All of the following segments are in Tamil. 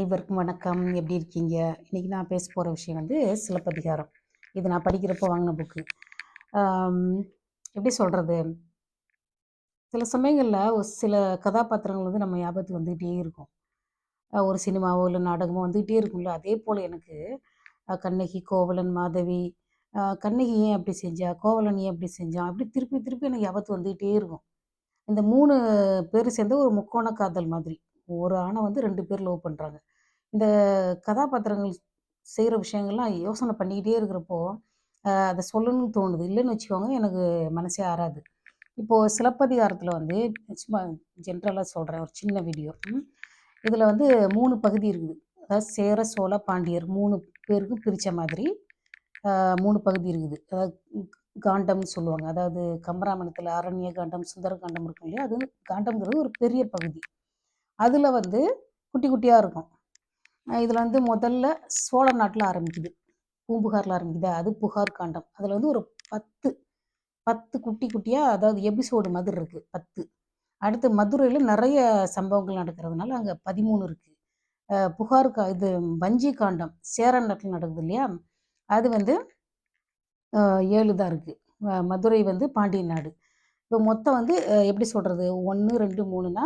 அனைவருக்கும் வணக்கம். எப்படி இருக்கீங்க? இன்றைக்கி நான் பேச போகிற விஷயம் வந்து சிலப்பதிகாரம். இது நான் படிக்கிறப்போ வாங்கின புக்கு எப்படி சொல்கிறது சில சமயங்களில் ஒரு சில கதாபாத்திரங்கள் வந்து நம்ம ஞாபகத்துக்கு வந்துக்கிட்டே இருக்கும். ஒரு சினிமாவோ இல்லை நாடகமோ வந்துக்கிட்டே இருக்கும்ல. அதே போல் எனக்கு கண்ணகி கோவலன் மாதவி கண்ணகி ஏன் அப்படி செஞ்சா கோவலன் ஏன் அப்படி செஞ்சான் அப்படி திருப்பி திருப்பி எனக்கு ஞாபகத்துக்கு வந்துக்கிட்டே இருக்கும். இந்த மூணு பேர் சேர்ந்து ஒரு முக்கோண காதல் மாதிரி. ஒரு ஆணை வந்து ரெண்டு பேர் லவ் பண்ணுறாங்க இந்த கதாபாத்திரங்கள் செய்கிற விஷயங்கள்லாம் யோசனை பண்ணிக்கிட்டே இருக்கிறப்போ அதை சொல்லணும்னு தோணுது. இல்லைன்னு வச்சுக்கோங்க எனக்கு மனசே ஆறாது. இப்போது சிலப்பதிகாரத்தில் வந்து சும்மா ஜென்ரலாக சொல்கிறேன் ஒரு சின்ன வீடியோ. இதில் வந்து மூணு பகுதி இருக்குது. அதாவது சேர சோழ பாண்டியர் மூணு பேருக்கும் பிரித்த மாதிரி மூணு பகுதி இருக்குது. அதாவது காண்டம்னு சொல்லுவாங்க. அதாவது கம்பராமணத்தில் அரண்ய காண்டம் சுந்தர காண்டம் இருக்கும் இல்லையா? அது காண்டம்ங்கிறது ஒரு பெரிய பகுதி. அதில் வந்து குட்டி குட்டியாக இருக்கும். இதில் வந்து முதல்ல சோழ நாட்டில் ஆரம்பிக்குது. பூம்புகாரில் ஆரம்பிக்குது. அது புகார் காண்டம். அதில் வந்து ஒரு பத்து பத்து குட்டி குட்டியாக அதாவது எபிசோடு மாதிரி இருக்குது பத்து. அடுத்து மதுரையில் நிறைய சம்பவங்கள் நடக்கிறதுனால அங்கே பதிமூணு இருக்குது புகார் கா இது வஞ்சி காண்டம் சேரன் நாட்டில் நடக்குது இல்லையா? அது வந்து ஏழு தான் இருக்குது மதுரை வந்து பாண்டிய நாடு இப்போ மொத்தம் வந்து எப்படி சொல்கிறது ஒன்று ரெண்டு மூணுனா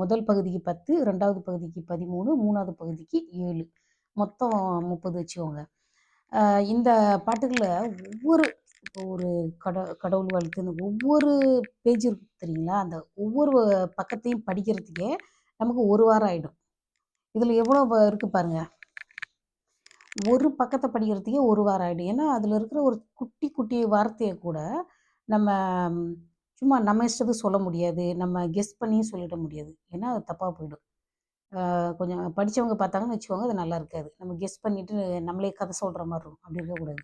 முதல் பகுதிக்கு பத்து ரெண்டாவது பகுதிக்கு பதிமூணு மூணாவது பகுதிக்கு ஏழு. மொத்தம் முப்பது வச்சுக்கோங்க. இந்த பாட்டுகளில் ஒவ்வொரு இப்போ ஒரு கட கடவுள் வாழ்த்து ஒவ்வொரு பேஜ் இருக்கு தெரியுங்களா? அந்த ஒவ்வொரு பக்கத்தையும் படிக்கிறதுக்கே நமக்கு ஒரு வாரம் ஆகிடும் இதில் எவ்வளோ இருக்குது பாருங்க. ஒரு பக்கத்தை படிக்கிறதுக்கே ஒரு வாரம் ஆகிடும் ஏன்னா அதில் இருக்கிற ஒரு குட்டி குட்டி வார்த்தையை கூட நம்ம சும்மா நம்ம இஷ்டத்துக்கு சொல்ல முடியாது. நம்ம கெஸ் பண்ணியும் சொல்லிட முடியாது. ஏன்னா அது தப்பாக போயிடும். கொஞ்சம் படித்தவங்க பார்த்தாங்கன்னு வச்சுக்கோங்க அது நல்லா இருக்காது. நம்ம கெஸ் பண்ணிவிட்டு நம்மளே கதை சொல்கிற மாதிரி இருக்கும். அப்படி இருக்கக்கூடாது.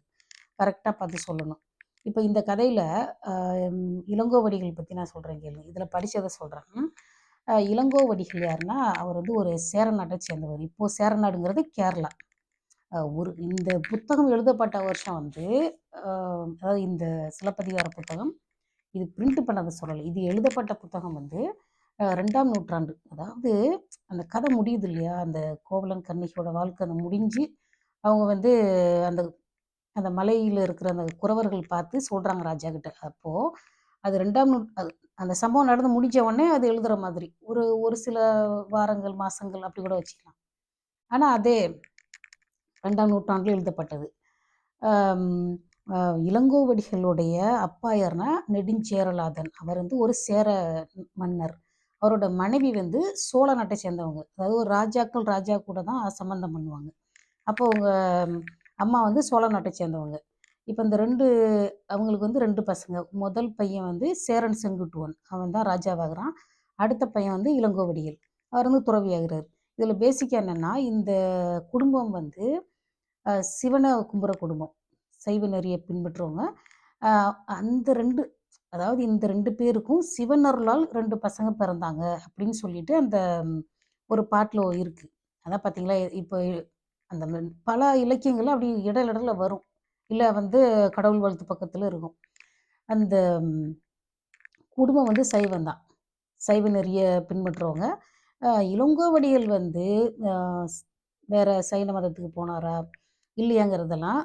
கரெக்டாக பார்த்து சொல்லணும். இப்போ இந்த கதையில் இளங்கோவடிகள் பற்றி நான் சொல்கிறேன் கேளுங்க இதில் படித்ததை சொல்கிறேன் இளங்கோவடிகள் யாருன்னா அவர் வந்து ஒரு சேர நாட்டை சேர்ந்தவர். இப்போது சேர நாடுங்கிறது கேரளா. ஒரு இந்த புத்தகம் எழுதப்பட்ட வருஷம் வந்து அதாவது இந்த சிலப்பதிகார புத்தகம் இது பிரிண்ட் பண்ணதை சொல்லலை. இது எழுதப்பட்ட புத்தகம் வந்து ரெண்டாம் நூற்றாண்டு. அதாவது அந்த கதை முடியுது இல்லையா? அந்த கோவலன் கண்ணிகையோட வாழ்க்கை அந்த முடிஞ்சு அவங்க வந்து அந்த அந்த மலையில் இருக்கிற அந்த குறவர்கள் பார்த்து சொல்கிறாங்க ராஜா கிட்ட. அப்போது அது ரெண்டாம் நூ அது அந்த சம்பவம் நடந்து முடிஞ்ச உடனே அது எழுதுகிற மாதிரி. ஒரு ஒரு சில வாரங்கள் மாதங்கள் அப்படி கூட வச்சுக்கலாம். ஆனால் அதே ரெண்டாம் நூற்றாண்டில் எழுதப்பட்டது. இளங்கோவடிகளுடைய அப்பா யாருன்னா நெடுஞ்சேரலாதன். அவர் வந்து ஒரு சேர மன்னர். அவரோட மனைவி வந்து சோழ நாட்டை சேர்ந்தவங்க. அதாவது ஒரு ராஜாக்கள் ராஜா கூட தான் சம்மந்தம் பண்ணுவாங்க. அப்போ அவங்க அம்மா வந்து சோழ நாட்டை சேர்ந்தவங்க. இப்போ இந்த ரெண்டு அவங்களுக்கு வந்து ரெண்டு பசங்க. முதல் பையன் வந்து சேரன் செங்குட்டுவன். அவன் தான் ராஜாவாகிறான். அடுத்த பையன் வந்து இளங்கோவடிகள். அவர் வந்து துறவியாகிறார். இதில் பேசிக்காக என்னென்னா இந்த குடும்பம் வந்து சிவனை கும்புற குடும்பம். சைவ நெறியை பின்பற்றுறவங்க அந்த ரெண்டு அதாவது இந்த ரெண்டு பேருக்கும் சிவனருளால் ரெண்டு பசங்க பிறந்தாங்க அப்படின்னு சொல்லிட்டு அந்த ஒரு பாட்டில் இருக்குது அதான் பார்த்தீங்களா இப்போ அந்த பல இலக்கியங்கள் அப்படி இடலிடலில் வரும். இல்லை வந்து கடவுள் வாழ்த்து பக்கத்தில் இருக்கும். அந்த குடும்பம் வந்து சைவம் தான். சைவ நெறிய பின்பற்றுறவங்க இளங்கோவடிகள் வந்து வேறு வேற சைன மதத்துக்கு போனாரா இல்லையாங்கிறதெல்லாம்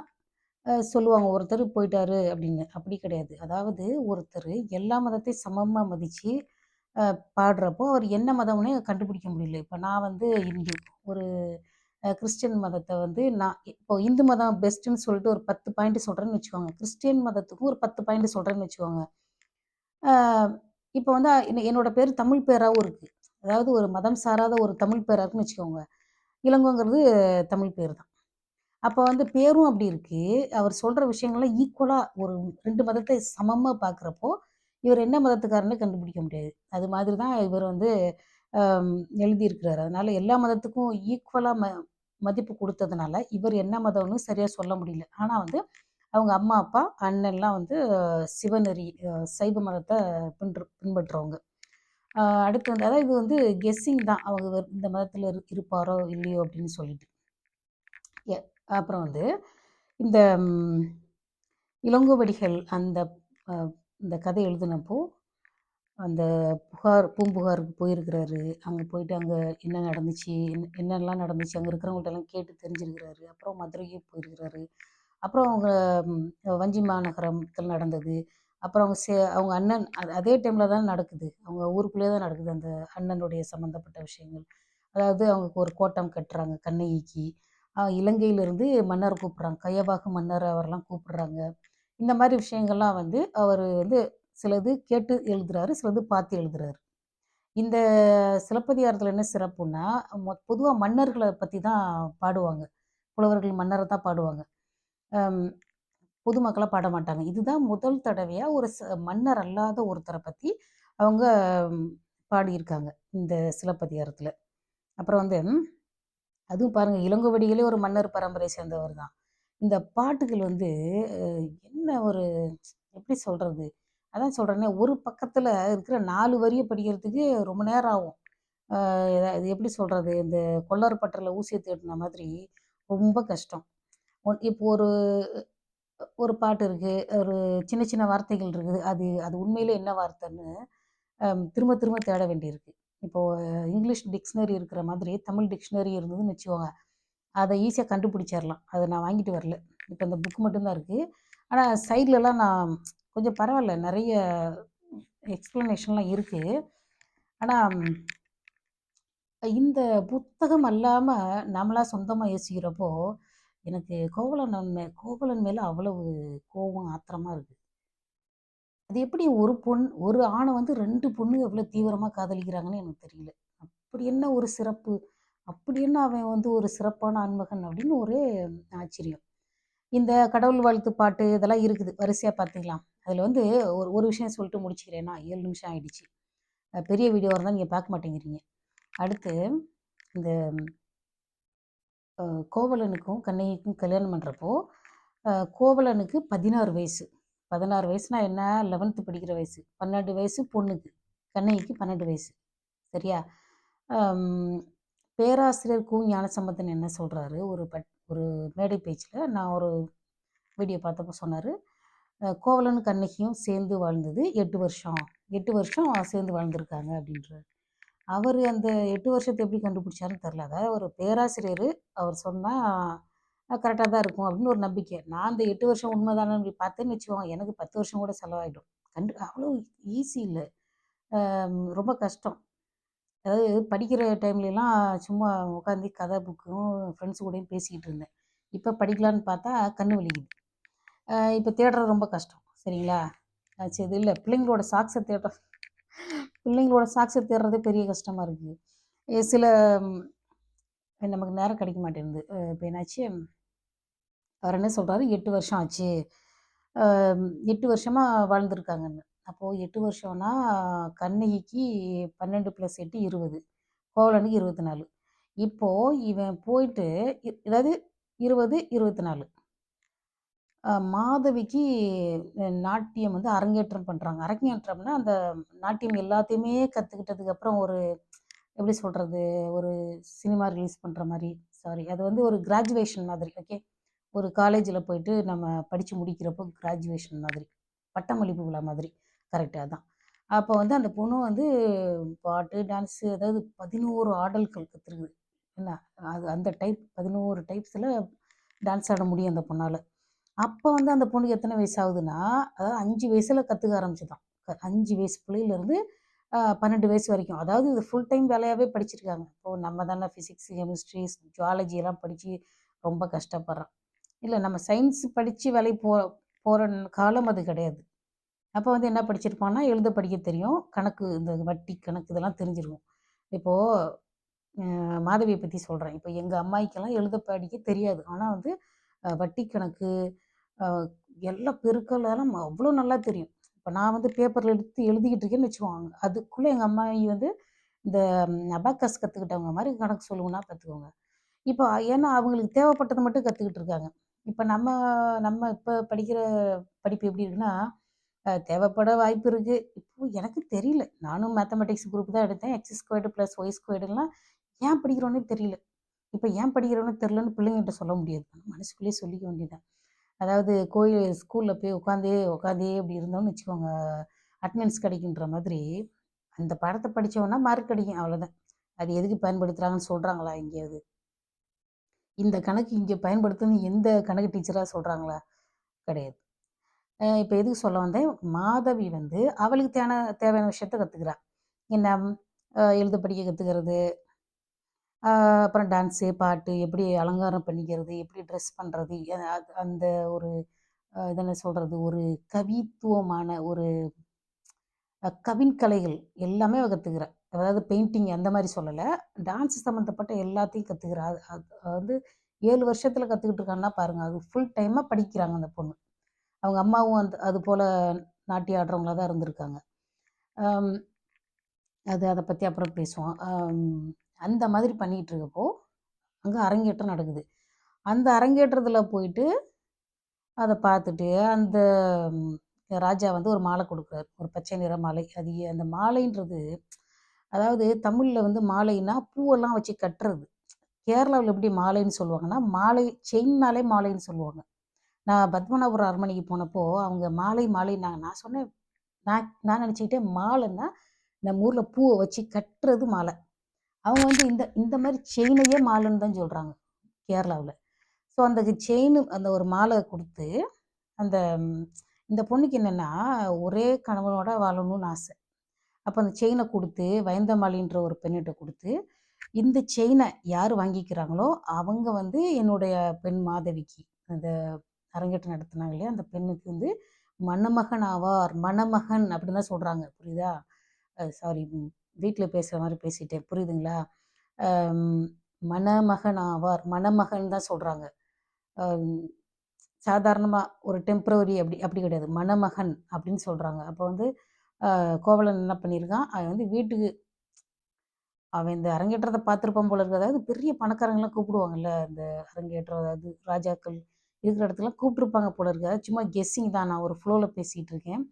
சொல்லுவாங்க ஒருத்தர் போயிட்டாரு அப்படின்னு. அப்படி கிடையாது. அதாவது ஒருத்தர் எல்லா மதத்தையும் சமமாக மதித்து பாடுறப்போ அவர் என்ன மதம்னே கண்டுபிடிக்க முடியல. இப்போ நான் வந்து இந்து. ஒரு கிறிஸ்டியன் மதத்தை வந்து நான் இப்போ இந்து மதம் பெஸ்ட்டுன்னு சொல்லிட்டு ஒரு பத்து பாயிண்ட் சொல்கிறேன்னு வச்சுக்கோங்க. கிறிஸ்டியன் மதத்துக்கும் ஒரு பத்து பாயிண்ட் சொல்கிறேன்னு வச்சுக்கோங்க. இப்போ வந்து என்னோட பேர் தமிழ் பேராகவும் இருக்குது அதாவது ஒரு மதம் சாராத ஒரு தமிழ் பேராக இருக்குன்னு வச்சுக்கோங்க. இளங்கோங்கிறது தமிழ் பேர் தான். அப்போ வந்து பேரும் அப்படி இருக்கு. அவர் சொல்கிற விஷயங்கள்லாம் ஈக்குவலாக ஒரு ரெண்டு மதத்தை சமமாக பார்க்குறப்போ இவர் என்ன மதத்துக்காரன்னு கண்டுபிடிக்க முடியாது. அது மாதிரி தான் இவர் வந்து எழுதியிருக்கிறார். அதனால் அதனால எல்லா மதத்துக்கும் ஈக்குவலாக ம மதிப்பு கொடுத்ததுனால இவர் என்ன மதம்னு சரியாக சொல்ல முடியல. ஆனால் வந்து அவங்க அம்மா அப்பா அண்ணன்லாம் வந்து சிவநெறி சைவ மதத்தை பின்பற்று பின்பற்றுறவங்க அடுத்து வந்து அதாவது இது வந்து கெஸ்ஸிங் தான். அவங்க இந்த மதத்தில் இருப்பாரோ இல்லையோ அப்படின்னு சொல்லிட்டு. எ- அப்புறம் வந்து இந்த இளங்கோவடிகள் அந்த இந்த கதை எழுதினப்போ அந்த புகார் பூம்புகாருக்கு போயிருக்கிறாரு. அங்கே போயிட்டு அங்கே என்ன நடந்துச்சு? என்ன நடந்துச்சு? அங்கே இருக்கிறவங்கள்ட்டெல்லாம் கேட்டு தெரிஞ்சிருக்கிறாரு. அப்புறம் மதுரைக்கு போயிருக்கிறாரு. அப்புறம் அவங்க வஞ்சி மாநகரத்தில் நடந்தது. அப்புறம் அவங்க சே அவங்க அண்ணன் அதே டைமில் தான் நடக்குது. அவங்க ஊருக்குள்ளேயே தான் நடக்குது அந்த அண்ணனுடைய சம்மந்தப்பட்ட விஷயங்கள். அதாவது அவங்களுக்கு ஒரு கோட்டம் கட்டுறாங்க கண்ணகிக்கு. இலங்கையிலிருந்து மன்னர் கூப்பிட்றாங்க கையபாகு மன்னர் அவரெல்லாம் கூப்பிட்றாங்க இந்த மாதிரி விஷயங்கள்லாம் வந்து அவர் வந்து சிலது கேட்டு எழுதுறாரு, சிலது பார்த்து எழுதுறாரு. இந்த சிலப்பதிகாரத்தில் என்ன சிறப்புன்னா, மொ மன்னர்களை பற்றி தான் பாடுவாங்க. புலவர்கள் மன்னரை தான் பாடுவாங்க. பொதுமக்களாக பாட மாட்டாங்க. இதுதான் முதல் தடவையாக ஒரு ச மன்னர் அல்லாத ஒருத்தரை பற்றி அவங்க பாடியிருக்காங்க. இந்த சிலப்பதிகாரத்தில் அப்புறம் வந்து அதுவும் பாருங்கள் இளங்கோவடிகளே ஒரு மன்னர் பரம்பரை சேர்ந்தவர் தான். இந்த பாட்டுகள் வந்து என்ன ஒரு எப்படி சொல்கிறது அதான் சொல்கிறேனே ஒரு பக்கத்தில் இருக்கிற நாலு வரியை படிக்கிறதுக்கு ரொம்ப நேரம் ஆகும். இது அது எப்படி சொல்கிறது இந்த கொல்லர் பட்டறைல ஊசியை தேடின மாதிரி ரொம்ப கஷ்டம். ஒன் இப்போ ஒரு ஒரு பாட்டு இருக்குது ஒரு சின்ன சின்ன வார்த்தைகள் இருக்குது. அது அது உண்மையிலே என்ன வார்த்தைன்னு திரும்ப திரும்ப தேட வேண்டியிருக்கு. இப்போது இங்கிலீஷ் டிக்ஷனரி இருக்கிற மாதிரி தமிழ் டிக்ஷனரி இருந்ததுன்னு வச்சுக்கோங்க. அதை ஈஸியாக கண்டுபிடிச்சிடலாம் அதை நான் வாங்கிட்டு வரல. இப்போ இந்த புக்கு மட்டும்தான் இருக்குது ஆனால் சைட்லலாம் நான் கொஞ்சம் பரவாயில்ல நிறைய எக்ஸ்ப்ளனேஷன்லாம் இருக்குது ஆனால் இந்த புத்தகம் அல்லாமல் நம்மளாக சொந்தமாக யோசிக்கிறப்போ, எனக்கு கோவலன் கோவலன் மேலே அவ்வளவு கோபம் ஆத்திரமாக இருக்குது அது எப்படி ஒரு பொண் ஒரு ஆணை வந்து ரெண்டு பொண்ணுங்க எவ்வளோ தீவிரமாக காதலிக்கிறாங்கன்னு எனக்கு தெரியல. அப்படி என்ன ஒரு சிறப்பு? அப்படி என்ன அவன் வந்து ஒரு சிறப்பான ஆண்மகன் அப்படின்னு ஒரே ஆச்சரியம். இந்த கடவுள் வாழ்த்து பாட்டு இதெல்லாம் இருக்குது. வரிசையாக பார்த்துக்கலாம். அதில் வந்து ஒரு ஒரு விஷயம் சொல்லிட்டு முடிச்சுக்கிறேன்னா ஏழு நிமிஷம் ஆயிடுச்சு. பெரிய வீடியோவா இருந்தால் நீங்கள் பார்க்க மாட்டேங்கிறீங்க. அடுத்து இந்த கோவலனுக்கும் கண்ணகிக்கும் கல்யாணம் பண்ணுறப்போ கோவலனுக்கு 16 வயசு. 16 வயசுனா என்ன? 11த் படிக்கிற வயசு. 12 வயசு பொண்ணுக்கு. கண்ணகிக்கு 12 வயசு. சரியா? பேராசிரியர் கு. ஞானசம்பந்தன் என்ன சொல்கிறாரு ஒரு பட் ஒரு மேடை பேச்சில் நான் ஒரு வீடியோ பார்த்தப்போ சொன்னார் கோவலன் கண்ணகியும் சேர்ந்து வாழ்ந்தது எட்டு வருஷம். எட்டு வருஷம் சேர்ந்து வாழ்ந்திருக்காங்க அப்படின்றார் அவர் அந்த எட்டு வருஷத்தை எப்படி கண்டுபிடிச்சாருன்னு தெரில அதாவது ஒரு பேராசிரியர் அவர் சொன்னால் கரெக்டாக தான் இருக்கும் அப்படின்னு ஒரு நம்பிக்கை. நான் அந்த எட்டு வருஷம் உண்மைதானான்னு அப்படி பார்த்தேன்னு வச்சுக்கோங்க, எனக்கு 10 வருஷம் கூட செலவாயிடும். கண்டு அவ்வளோ ஈஸி இல்லை ரொம்ப கஷ்டம். அதாவது படிக்கிற டைம்லலாம் சும்மா உட்காந்து கதை புக்கும் ஃப்ரெண்ட்ஸ் கூடயும் பேசிக்கிட்டு இருந்தேன். இப்போ படிக்கலான்னு பார்த்தா கண்ணு வலிக்குது. இப்போ தேடுறது ரொம்ப கஷ்டம். சரிங்களா? சரி இது பிள்ளைங்களோட சாக்ஸை தேடுற பிள்ளைங்களோட சாக்ஸை தேடுறதே பெரிய கஷ்டமாக இருக்குது சில நமக்கு நேரம் கிடைக்க மாட்டேன்து. இப்போ என்னாச்சு, அவர் என்ன சொல்கிறாரு எட்டு வருஷம் ஆச்சு. எட்டு வருஷமாக வாழ்ந்துருக்காங்கன்னு அப்போது எட்டு வருஷம்னா கண்ணகிக்கு 12 + 8 20. கோவலனுக்கு 24. இப்போ இவன் போயிட்டு அதாவது இருபது இருபத்தி நாலு மாதவிக்கு நாட்டியம் வந்து அரங்கேற்றம் பண்ணுறாங்க அரங்கேற்றம்னா, அந்த நாட்டியம் எல்லாத்தையுமே கற்றுக்கிட்டதுக்கப்புறம் ஒரு எப்படி சொல்கிறது ஒரு சினிமா ரிலீஸ் பண்ணுற மாதிரி சாரி அது வந்து ஒரு கிராஜுவேஷன் மாதிரி. ஓகே. ஒரு காலேஜில் போயிட்டு நம்ம படித்து முடிக்கிறப்போ கிராஜுவேஷன் மாதிரி. பட்டமளிப்பு விழா மாதிரி. கரெக்டாக தான் அப்போ வந்து அந்த பொண்ணு வந்து பாட்டு, டான்ஸு அதாவது 11 ஆடல்கள் கற்றுருக்குது என்ன அது அந்த டைப் பதினோரு டைப்ஸில் டான்ஸ் ஆட முடியும் அந்த பொண்ணால் அப்போ வந்து அந்த பொண்ணுக்கு எத்தனை வயசு ஆகுதுன்னா, அதாவது 5 வயசுல கத்துக்க ஆரம்பிச்சுதாம். க 5 வயசு பிள்ளையிலேருந்து பன்னெண்டு வயசு வரைக்கும். அதாவது இது ஃபுல் டைம் வேலையாகவே படிச்சிருக்காங்க. இப்போ நம்ம தானே ஃபிசிக்ஸ், கெமிஸ்ட்ரி, ஜுவாலஜி எல்லாம் படித்து ரொம்ப கஷ்டப்படுறோம். இல்லை நம்ம சயின்ஸ் படித்து வேலைக்கு போ போகிற காலம் அது கிடையாது. அப்போ வந்து என்ன படிச்சிருப்பான்னா, எழுத படிக்க தெரியும். கணக்கு இந்த வட்டி கணக்கு இதெல்லாம் தெரிஞ்சிருக்கும். இப்போ மாதவியை பற்றி சொல்கிறேன் இப்போ எங்கள் அம்மாய்க்கெல்லாம் எழுத படிக்க தெரியாது. ஆனால் வந்து வட்டி கணக்கு, எல்லா எல்லாம் அதெல்லாம் அவ்வளோ நல்லா தெரியும். இப்போ நான் வந்து பேப்பரில் எடுத்து எழுதிக்கிட்டு இருக்கேன்னு வச்சுக்கோங்க. அதுக்குள்ளே எங்கள் அம்மாயி வந்து இந்த அபாக்கஸ் கற்றுக்கிட்டவங்க மாதிரி கணக்கு சொல்லுங்கன்னா கற்றுக்கோங்க இப்போ ஏன்னா அவங்களுக்கு தேவைப்பட்டதை மட்டும் கற்றுக்கிட்டு இருக்காங்க. இப்போ நம்ம நம்ம இப்போ படிக்கிற படிப்பு எப்படி இருக்குன்னா, தேவைப்பட வாய்ப்பு இருக்குது இப்போ எனக்கு தெரியல. நானும் மேத்தமெட்டிக்ஸ் குரூப் தான் எடுத்தேன். எக்ஸ் ஸ்கொயர்டு ப்ளஸ் ஒய் ஸ்கொயர்டுலாம் ஏன் படிக்கிறோன்னே தெரியல. இப்போ ஏன் படிக்கிறோன்னே தெரிலன்னு பிள்ளைங்ககிட்ட சொல்ல முடியாது. மனசுக்குள்ளேயே சொல்லிக்க வேண்டியது தான். அதாவது கோயில் ஸ்கூலில் போய் உட்காந்தே உட்காந்தே இப்படி இருந்தோம்னு வச்சுக்கோங்க, அட்டண்டன்ஸ் கிடைக்குன்ற மாதிரி அந்த படத்தை படிச்சோன்னா மார்க் கிடைக்கும் அவ்வளோதான். அது எதுக்கு பயன்படுத்துகிறாங்கன்னு சொல்கிறாங்களா எங்கேயாவது? இந்த கணக்கு இங்கே பயன்படுத்துன்னு எந்த கணக்கு டீச்சராக சொல்கிறாங்களா கிடையாது. இப்போ எதுக்கு சொல்ல வந்தேன், மாதவி வந்து அவளுக்கு தேன தேவையான விஷயத்த கற்றுக்கிறா என்ன? எழுத படிக்க கற்றுக்கிறது அப்புறம் டான்ஸு, பாட்டு எப்படி அலங்காரம் பண்ணிக்கிறது, எப்படி ட்ரெஸ் பண்ணுறது அது அந்த ஒரு அ சொல்கிறது என்ன ஒரு கவித்துவமான ஒரு கவின் கலைகள் எல்லாமே அவ அதாவது பெயிண்டிங் அந்த மாதிரி சொல்லலை டான்ஸ் சம்மந்தப்பட்ட எல்லாத்தையும் கற்றுக்கிறா அது வந்து ஏழு வருஷத்தில் கற்றுக்கிட்டு இருக்கான்னா பாருங்கள் அது ஃபுல் டைமாக படிக்கிறாங்க அந்த பொண்ணு. அவங்க அம்மாவும் அந்த அது போல் நாட்டி ஆடுறவங்களா தான் இருந்திருக்காங்க. அது அதை பற்றி அப்புறம் பேசுவோம். அந்த மாதிரி பண்ணிகிட்டு இருக்கப்போ, அங்கே அரங்கேற்றம் நடக்குது. அந்த அரங்கேற்றத்தில் போயிட்டு, அதை பார்த்துட்டு, அந்த ராஜா வந்து ஒரு மாலை கொடுக்குறாரு ஒரு பச்சை நிற மாலை. அது அந்த மாலைன்றது அதாவது தமிழில் வந்து மாலைன்னா, பூவெல்லாம் வச்சு கட்டுறது. கேரளாவில் எப்படி மாலைன்னு சொல்லுவாங்கன்னா, மாலை செயின்னாலே மாலைன்னு சொல்லுவாங்க. நான் பத்மநாபபுரம் அரண்மனைக்கு போனப்போ, அவங்க மாலை மாலைன்னாங்க. நான் சொன்னேன் நான் நான் நினச்சிக்கிட்டேன் மாலைன்னா, நம்ம ஊரில் பூவை வச்சு கட்டுறது மாலை. அவங்க வந்து இந்த இந்த மாதிரி செயினையே மாலைன்னு தான் சொல்கிறாங்க கேரளாவில் ஸோ அந்த செயினு அந்த ஒரு மாலை கொடுத்து அந்த இந்த பொண்ணுக்கு என்னன்னா, ஒரே கணவனோட வாழணும்னு ஆசை. அப்போ அந்த செயினை கொடுத்து வயந்தமாளின்ற ஒரு பெண்ணிட்ட கொடுத்து இந்த செயினை யார் வாங்கிக்கிறாங்களோ, அவங்க வந்து என்னுடைய பெண் மாதவிக்கு, அந்த அரங்கேற்றம் நடத்தினாங்க இல்லையா? அந்த பெண்ணுக்கு வந்து மணமகன் ஆவார். மணமகன் அப்படின்னு தான் சொல்கிறாங்க புரியுதா? சாரி வீட்டில் பேசுகிற மாதிரி பேசிட்டேன். புரியுதுங்களா? மணமகன் ஆவார். மணமகன் தான் சொல்கிறாங்க சாதாரணமாக ஒரு டெம்ப்ரவரி அப்படி அப்படி கிடையாது. மணமகன் அப்படின்னு சொல்கிறாங்க அப்போ வந்து கோவலன் என்ன பண்ணியிருக்கான், அவன் வந்து வீட்டுக்கு அவன் இந்த அரங்கேற்றத்தை பார்த்துருப்பான் போல இருக்கு. அதாவது பெரிய பணக்காரங்களாம் கூப்பிடுவாங்கல்ல, இந்த அரங்கேற்றம் அதாவது ராஜாக்கள் இருக்கிற இடத்துலலாம் கூப்பிட்டுருப்பாங்க போல இருக்கு. அதாவது சும்மா கெஸ்ஸிங் தான். நான் ஒரு ஃப்ளோவில் பேசிகிட்டு இருக்கேன்.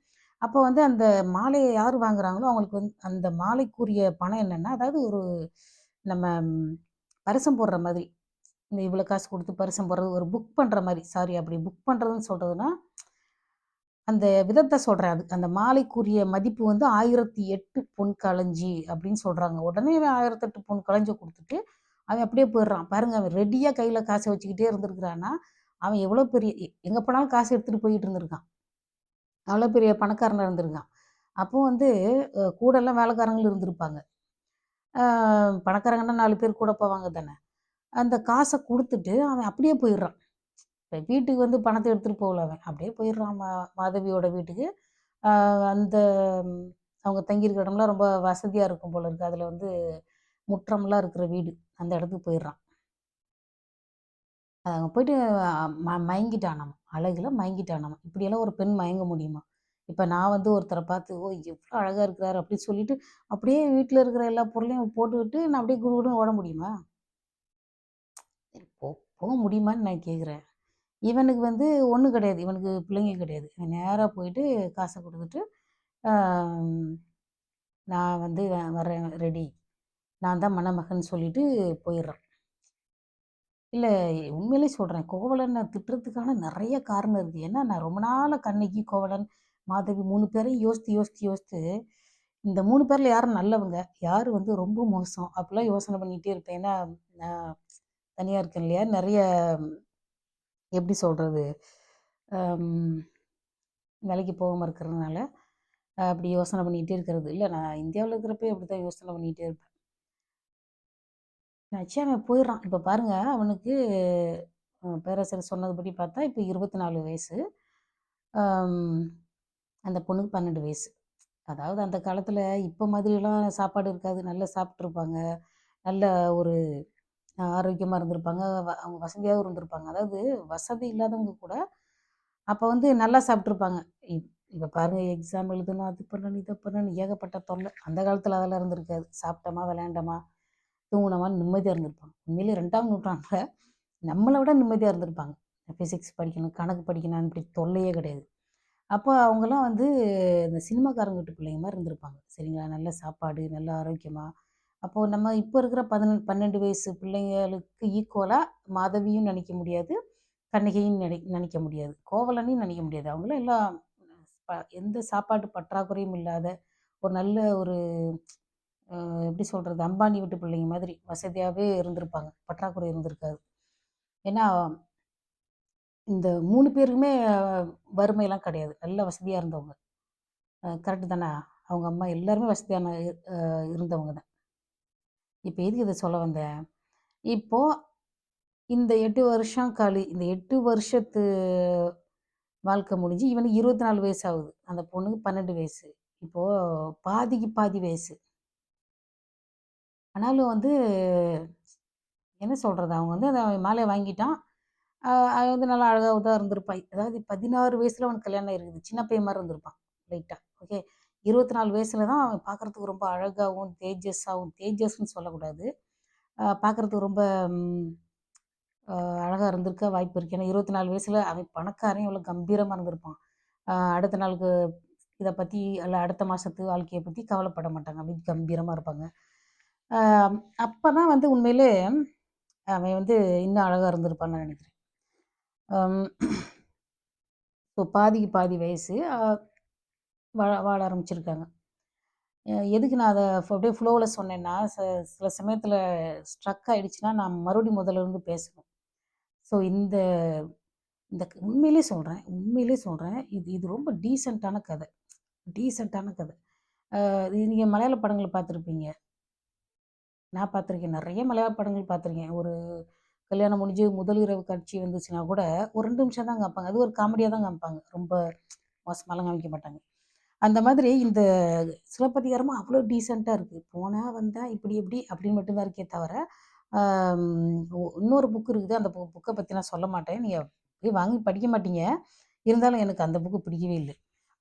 அப்போ வந்து அந்த மாலையை யார் வாங்குறாங்களோ, அவங்களுக்கு வந்து அந்த மாலைக்குரிய பணம் என்னென்னா அதாவது ஒரு நம்ம பரிசம் போடுற மாதிரி. இந்த இவ்வளோ காசு கொடுத்து பரிசம் போடுறது, ஒரு புக் பண்ணுற மாதிரி சாரி அப்படி புக் பண்ணுறதுன்னு சொல்கிறதுனா அந்த விதத்தை சொல்கிறேன் அது அந்த மாலைக்குரிய மதிப்பு வந்து 1008 பொன் களஞ்சி அப்படின்னு சொல்கிறாங்க உடனே இவன் 1008 பொன் களஞ்ச கொடுத்துட்டு அவன் அப்படியே போயிடுறான். பாருங்க அவன் ரெடியாக கையில் காசை வச்சுக்கிட்டே இருந்திருக்கிறான்னா, அவன் எவ்வளோ பெரிய எ போனாலும் காசு எடுத்துகிட்டு போயிட்டு இருந்திருக்கான். அவ்வளோ பெரிய பணக்காரனாக இருந்திருக்கான். அப்போ வந்து கூடெல்லாம் வேலைக்காரங்களும் இருந்திருப்பாங்க. பணக்காரங்கன்னா நாலு பேர் கூட போவாங்க தானே! அந்த காசை கொடுத்துட்டு அவன் அப்படியே போயிடுறான். இப்போ வீட்டுக்கு வந்து பணத்தை எடுத்துகிட்டு போகல அவன். அப்படியே போயிடுறான் மா மாதவியோட வீட்டுக்கு. அந்த அவங்க தங்கியிருக்கிற இடம்லாம் ரொம்ப வசதியாக இருக்கும் போல இருக்கு. அதில் வந்து முற்றம்லாம் இருக்கிற வீடு. அந்த இடத்துக்கு போயிடுறான். அவங்க போயிட்டு ம மயங்கிட்டானாம். அழகில் மயங்கிட்டானாம். இப்படியெல்லாம் ஒரு பெண் மயங்க முடியுமா? இப்போ நான் வந்து ஒருத்தரை பார்த்து, "ஓ! எவ்வளோ அழகாக இருக்கிறாரு" அப்படின்னு சொல்லிட்டு, அப்படியே வீட்டில் இருக்கிற எல்லா பொருளையும் போட்டுக்கிட்டு நான் அப்படியே குடுகுடுன்னு ஓட முடியுமா? போக முடியுமான்னு நான் கேட்குறேன். இவனுக்கு வந்து ஒன்றும் கிடையாது. இவனுக்கு பிள்ளைங்க கிடையாது. இவன் நேராக போயிட்டு காசை கொடுத்துட்டு நான் வந்து வரேன் ரெடி. நான் தான் மணமகன் சொல்லிட்டு போயிடுறான். இல்லை உண்மையிலேயே சொல்கிறேன் கோவலனை திட்டுறதுக்கான நிறைய காரணம் இருக்குது ஏன்னா, நான் ரொம்ப நாளாக கண்ணகி, கோவலன், மாதவி மூணு பேரையும் யோசித்து, யோசித்து, யோசித்து இந்த மூணு பேரில் யார் நல்லவங்க? யார் வந்து ரொம்ப மோசம்? அப்படிலாம் யோசனை பண்ணிகிட்டே இருப்பேன். ஏன்னா, நான் தனியாக இருக்கேன் இல்லையா? நிறைய எப்படி சொல்கிறது வேலைக்கு போகாம இருக்கிறதுனால, அப்படி யோசனை பண்ணிகிட்டே இருக்கிறது. இல்லை நான் இந்தியாவுல இருக்கிறப்பயே அப்படித்தான் யோசனை பண்ணிகிட்டே இருப்பேன். நிச்சயம் அவன் போயிடுறான். இப்போ பாருங்கள் அவனுக்கு பேராசிரியர் சொன்னதுபடி பார்த்தா, இப்போ இருபத்தி நாலு வயசு. அந்த பொண்ணுக்கு 12 வயசு. அதாவது அந்த காலத்தில் இப்போ மாதிரியெல்லாம் சாப்பாடு இருக்காது. நல்லா சாப்பிட்ருப்பாங்க நல்ல ஒரு ஆரோக்கியமாக இருந்திருப்பாங்க. வ அவங்க வசதியாகவும் இருந்திருப்பாங்க. அதாவது வசதி இல்லாதவங்க கூட அப்போ வந்து நல்லா சாப்பிட்ருப்பாங்க இப் பாருங்கள் எக்ஸாம் எழுதணும், அது பண்ணணும், இதை பண்ணணும் ஏகப்பட்ட தொல்லை அந்த காலத்தில் அதெல்லாம் இருந்திருக்காது. சாப்பிட்டோமா விளையாண்டோமா, தூங்குனோமான்னு நிம்மதியாக இருந்திருப்பாங்க. உண்மையிலே ரெண்டாம் நூற்றாண்டில் நம்மளை விட நிம்மதியாக இருந்திருப்பாங்க. ஃபிசிக்ஸ் படிக்கணும், கணக்கு படிக்கணும் இப்படி தொல்லையே கிடையாது. அப்போ அவங்கெல்லாம் வந்து இந்த சினிமாக்காரங்க வீட்டு பிள்ளைங்க மாதிரி இருந்திருப்பாங்க. சரிங்களா? நல்ல சாப்பாடு, நல்ல ஆரோக்கியமாக அப்போது நம்ம இப்போ இருக்கிற 11 12 வயசு பிள்ளைங்களுக்கு ஈக்குவலாக மாதவியும் நினைக்க முடியாது. கண்ணகியும் நினை நினைக்க முடியாது. கோவலனையும் நினைக்க முடியாது. அவங்கலாம் எல்லாம் எந்த சாப்பாட்டு பற்றாக்குறையும் இல்லாத ஒரு நல்ல ஒரு எப்படி சொல்கிறது அம்பானி வீட்டு பிள்ளைங்க மாதிரி வசதியாகவே இருந்திருப்பாங்க. பற்றாக்குறை இருந்திருக்காது. ஏன்னா, இந்த மூணு பேருக்குமே வறுமையெல்லாம் கிடையாது. நல்ல வசதியாக இருந்தவங்க. கரெக்டு தானே அவங்க அம்மா எல்லாருமே வசதியான இருந்தவங்க தான். இப்போ எதுக்கு இதை சொல்ல வந்தேன்? இப்போது இந்த எட்டு வருஷம் கழி இந்த எட்டு வருஷத்து வாழ்க்கை முடிஞ்சு இவனுக்கு 24 வயசு ஆகுது. அந்த பொண்ணுக்கு 12 வயசு. இப்போது பாதிக்கு பாதி வயசு. ஆனாலும் வந்து என்ன சொல்கிறது அவங்க வந்து அதை மாலையை வாங்கிட்டான். அவன் வந்து நல்லா அழகாக தான் இருந்திருப்பான். அதாவது பதினாறு வயசில் அவனுக்கு கல்யாணம் இருக்குது சின்ன பையன் மாதிரி இருந்திருப்பான். லைட்டாக ஓகே. 24 வயசுல தான் அவன் பார்க்கறதுக்கு ரொம்ப அழகாகவும் தேஜஸாகவும் தேஜஸ்ன்னு சொல்லக்கூடாது. பார்க்குறதுக்கு ரொம்ப அழகாக இருந்திருக்க வாய்ப்பு இருக்கு. ஏன்னா 24 வயசுல அவன் பணக்காரன் இவ்வளோ கம்பீரமாக இருந்திருப்பான். அடுத்த நாளுக்கு இதை பற்றி அல்ல அடுத்த மாதத்து வாழ்க்கையை பற்றி கவலைப்பட மாட்டாங்க. அப்படின்னு கம்பீரமாக இருப்பாங்க. அப்போ தான் வந்து உண்மையிலே அவன் வந்து இன்னும் அழகாக இருந்திருப்பான்னு நான் நினைக்கிறேன். இப்போ பாதிக்கு பாதி வயசு. வாழ வாழ ஆரம்பிச்சிருக்காங்க. எதுக்கு நான் அதை அப்படியே ஃப்ளோவில் சொன்னேன்னா, ச சில சமயத்தில் ஸ்ட்ரக் ஆகிடுச்சுன்னா நான் மறுபடியும் முதல்ல இருந்து பேசணும். ஸோ இந்த இந்த உண்மையிலே உண்மையிலேயே உண்மையிலே உண்மையிலேயே இது இது ரொம்ப டீசெண்டான கதை. டீசெண்டான கதை. நீங்கள் இது மலையாள படங்கள் பார்த்துருப்பீங்க. நான் பார்த்துருக்கேன். நிறைய மலையாள படங்கள் பார்த்துருக்கேன். ஒரு கல்யாணம் முடிஞ்சு முதல் இரவு காட்சி வந்துச்சுன்னா கூட, ஒரு ரெண்டு நிமிஷம் தான் காமிப்பாங்க. அது ஒரு காமெடியாக தான் காமிப்பாங்க. ரொம்ப மோசமாலாம் காமிக்க மாட்டாங்க. அந்த மாதிரி இந்த சிலப்பதிகாரமும் அவ்வளோ டீசெண்டாக இருக்குது போனால் வந்தால் இப்படி இப்படி அப்படின்னு மட்டும்தான் இருக்கே தவிர, இன்னொரு புக் இருக்குது. அந்த பு பற்றி நான் சொல்ல மாட்டேன். நீங்கள் போய் வாங்கி படிக்க மாட்டீங்க. இருந்தாலும் எனக்கு அந்த புக்கு பிடிக்கவே இல்லை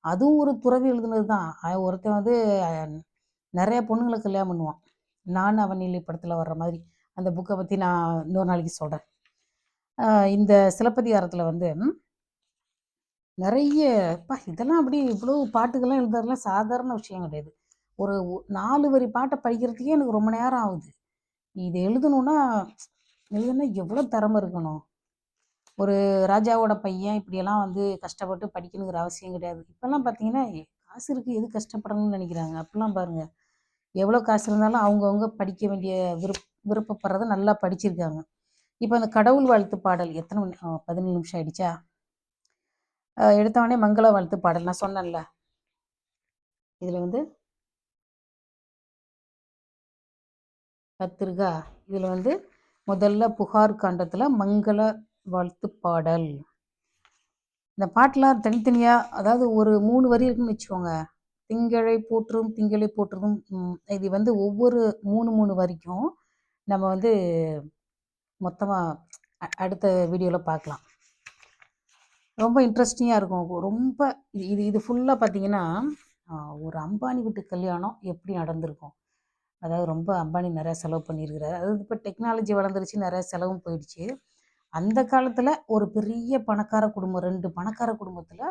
அதுவும் ஒரு துறவி எழுதுனது தான். ஒருத்தன் வந்து நிறைய பொண்ணுங்களை கல்யாணம் பண்ணுவான். நான் அவனில்லை படத்தில் வர்ற மாதிரி. அந்த புக்கை பற்றி நான் இன்னொரு நாளைக்கு சொல்கிறேன் இந்த சிலப்பதிகாரத்தில் வந்து நிறைய அப்பா இதெல்லாம் அப்படி இவ்வளோ பாட்டுகள்லாம் எழுதுறதுலாம் சாதாரண விஷயம் கிடையாது. ஒரு நாலு வரி பாட்டை படிக்கிறதுக்கே எனக்கு ரொம்ப நேரம் ஆகுது. இது எழுதணும்னா எழுதுனா எவ்வளோ திறமை இருக்கணும். ஒரு ராஜாவோட பையன் இப்படியெல்லாம் வந்து கஷ்டப்பட்டு படிக்கணுங்கிற அவசியம் கிடையாது. இப்போல்லாம் பார்த்தீங்கன்னா, காசு இருக்குது எது கஷ்டப்படணும்னு நினைக்கிறாங்க அப்படிலாம் பாருங்கள் எவ்வளோ காசு இருந்தாலும் அவங்கவுங்க படிக்க வேண்டிய விருப் விருப்பப்படுறத நல்லா படிச்சிருக்காங்க. இப்போ அந்த கடவுள் வாழ்த்து பாடல் எத்தனை மணி பதினேழு நிமிஷம் ஆயிடுச்சா? எடுத்தவொடனே மங்கள வாழ்த்து பாடல் நான் சொன்னேன்ல. இதில் வந்து கத்திருக்கா? இதில் வந்து முதல்ல புகார் காண்டத்தில் மங்கள வாழ்த்து பாடல். இந்த பாட்டெலாம் தனித்தனியாக அதாவது ஒரு மூணு வரி இருக்குன்னு வச்சுக்கோங்க. திங்களை போற்றும் திங்களை போற்றுதும் இது வந்து ஒவ்வொரு மூணு மூணு வரைக்கும் நம்ம வந்து மொத்தமாக அடுத்த வீடியோவில் பார்க்கலாம். ரொம்ப இன்ட்ரெஸ்டிங்காக இருக்கும். ரொம்ப இது இது ஃபுல்லாக பார்த்தீங்கன்னா, ஒரு அம்பானி வீட்டு கல்யாணம் எப்படி நடந்திருக்கும்? அதாவது ரொம்ப அம்பானி நிறையா செலவு பண்ணியிருக்கிறாரு. அதாவது இப்போ டெக்னாலஜி வளர்ந்துருச்சு. நிறையா செலவும் போயிடுச்சு. அந்த காலத்தில் ஒரு பெரிய பணக்கார குடும்பம் ரெண்டு பணக்கார குடும்பத்தில்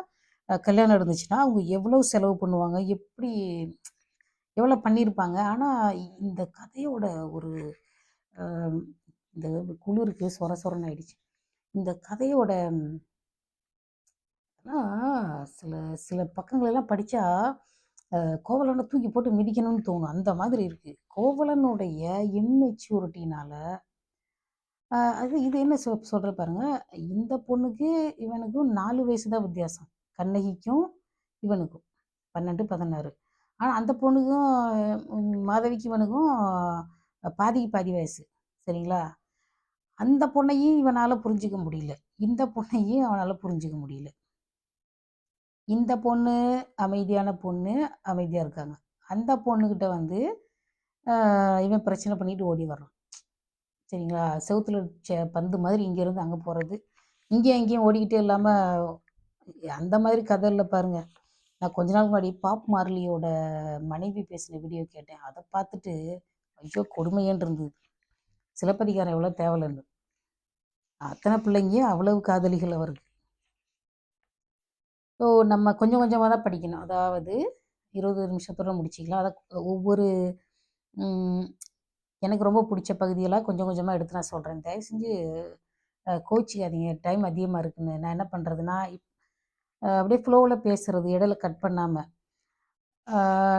கல்யாணம் நடந்துச்சுன்னா, அவங்க எவ்வளோ செலவு பண்ணுவாங்க? எப்படி எவ்வளோ பண்ணியிருப்பாங்க? ஆனால் இந்த கதையோட ஒரு இந்த குளிருக்கு சொர சொரன்னு ஆயிடுச்சு. இந்த கதையோட ஆனால் சில சில பக்கங்களெல்லாம் படித்தா கோவலனை தூக்கி போட்டு மிதிக்கணும்னு தோணும். அந்த மாதிரி இருக்குது கோவலனுடைய இம்மெச்சூரிட்டினால் அது இது என்ன சொ சொல்கிற பாருங்க. இந்த பொண்ணுக்கு இவனுக்கும் நாலு வயசு தான் வித்தியாசம். கண்ணகிக்கும் இவனுக்கும். பன்னெண்டு பதினாறு ஆனால் அந்த பொண்ணுக்கும் மாதவிக்கு இவனுக்கும் பாதிக்கு பாதி வயசு. சரிங்களா? அந்த பொண்ணையும் இவனால் புரிஞ்சிக்க முடியல. இந்த பொண்ணையும் அவனால் புரிஞ்சுக்க முடியல. இந்த பொண்ணு அமைதியான பொண்ணு, அமைதியாக இருக்காங்க. அந்த பொண்ணுக்கிட்ட வந்து இவன் பிரச்சனை பண்ணிட்டு ஓடி வர்றான். சரிங்களா? செவுத்துல பந்து மாதிரி இங்கேருந்து அங்கே போகிறது இங்கேயும் இங்கேயும் ஓடிக்கிட்டே இல்லாமல் அந்த மாதிரி கதை பாருங்கள் நான் கொஞ்ச நாள் முன்னாடி பாப் மார்லியோட மனைவி பேசின வீடியோ கேட்டேன். அதை பார்த்துட்டு ஐயோ! கொடுமையேன்னு இருந்தது. சிலப்பதிகாரம் எவ்வளோ தேவலன்னு. அத்தனை பிள்ளைங்க அவ்வளவு காதலிகள் அவருக்கு. ஸோ நம்ம கொஞ்சம் கொஞ்சமாக தான் படிக்கணும். அதாவது இருபது நிமிஷத்தோடு முடிச்சிக்கலாம். அதை ஒவ்வொரு எனக்கு ரொம்ப பிடிச்ச பகுதியெல்லாம் கொஞ்சம் கொஞ்சமாக எடுத்து நான் சொல்கிறேன் தயவு செஞ்சு கோச்சிக்காதீங்க. டைம் அதிகமாக இருக்குன்னு. நான் என்ன பண்ணுறதுன்னா இப் அப்படியே ஃப்ளோவில் பேசுகிறது இடையில கட் பண்ணாமல்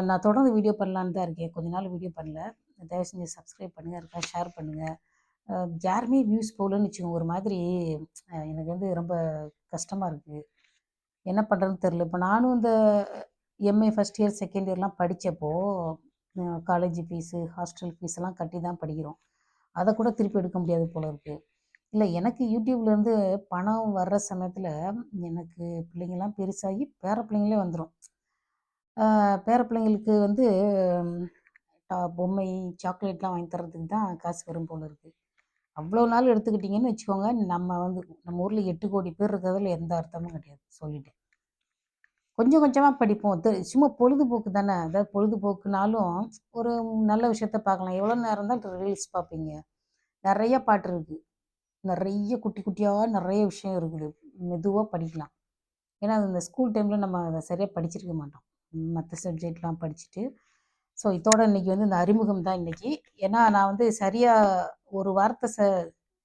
நான் தொடர்ந்து வீடியோ பண்ணலான்னு தான் இருக்கேன். கொஞ்ச நாள் வீடியோ பண்ணல. தயவு செஞ்சு சப்ஸ்கிரைப் பண்ணுங்கள் இருக்கா ஷேர் பண்ணுங்கள் யாருமே வியூஸ் போகலன்னு வச்சுக்கோங்க. ஒரு மாதிரி எனக்கு வந்து ரொம்ப கஷ்டமாக இருக்குது என்ன பண்ணுறதுன்னு தெரில இப்போ நானும் இந்த எம்ஏ ஃபஸ்ட் இயர் செகண்ட் இயர்லாம் படித்தப்போ காலேஜ் ஃபீஸு ஹாஸ்டல் ஃபீஸ்லாம் கட்டி தான் படிக்கிறோம். அதை கூட திருப்பி எடுக்க முடியாது போல இருக்குது இல்லை எனக்கு யூடியூப்லேருந்து பணம் வர்ற சமயத்தில் எனக்கு பிள்ளைங்கள்லாம் பெருசாகி பேர பிள்ளைங்களே வந்துடும் பேர பிள்ளைங்களுக்கு வந்து பொம்மை சாக்லேட்லாம் வாங்கி தர்றதுக்கு தான் காசு வரும் போல் இருக்குது அவ்வளோ நாள் எடுத்துக்கிட்டிங்கன்னு வச்சுக்கோங்க நம்ம வந்து நம்ம ஊரில் எட்டு கோடி பேர் இருக்கிறதுல எந்த அர்த்தமும் கிடையாது சொல்லிட்டேன். கொஞ்சம் கொஞ்சமாக படிப்போம். சும்மா பொழுதுபோக்கு தானே? அதாவது பொழுதுபோக்குனாலும் ஒரு நல்ல விஷயத்த பார்க்கலாம். எவ்வளோ நேரம் தான் ரீல்ஸ் பார்ப்பீங்க. நிறைய பாட்டு இருக்குது நிறைய குட்டி குட்டியாக நிறைய விஷயம் இருக்குது. மெதுவாக படிக்கலாம். ஏன்னா இந்த ஸ்கூல் டைமில் நம்ம அதை சரியாக படிச்சிருக்க மாட்டோம். மற்ற சப்ஜெக்ட்லாம் படிச்சுட்டு ஸோ இதோட இன்னைக்கு வந்து இந்த அறிமுகம் தான் இன்றைக்கி ஏன்னா நான் வந்து சரியாக ஒரு வார்த்தை ச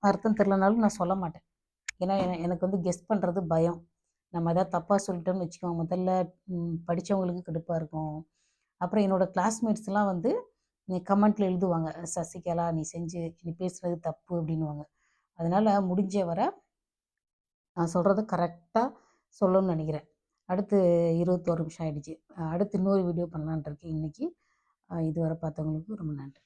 அர்த்தம் தெரிலனாலும் நான் சொல்ல மாட்டேன். ஏன்னா எனக்கு வந்து கெஸ்ட் பண்ணுறது பயம். நம்ம எதாவது தப்பாக சொல்லிட்டோம்னு வச்சுக்கோங்க. முதல்ல படித்தவங்களுக்கு கடுப்பாக இருக்கும். அப்புறம் என்னோடய கிளாஸ்மேட்ஸ்லாம் வந்து நீ கமெண்ட்டில் எழுதுவாங்க. சசிகலா நீ செஞ்சு நீ பேசுகிறது தப்பு அப்படின்வாங்க அதனால் முடிஞ்ச வர நான் சொல்கிறத கரெக்டாக சொல்லணும்னு நினைக்கிறேன். அடுத்து இருபத்தோரு நிமிஷம் ஆகிடுச்சு அடுத்து இன்னொரு வீடியோ பண்ணலான் இருக்கேன் இன்றைக்கி இதுவரை பார்த்தவங்களுக்கு ரொம்ப நன்றி.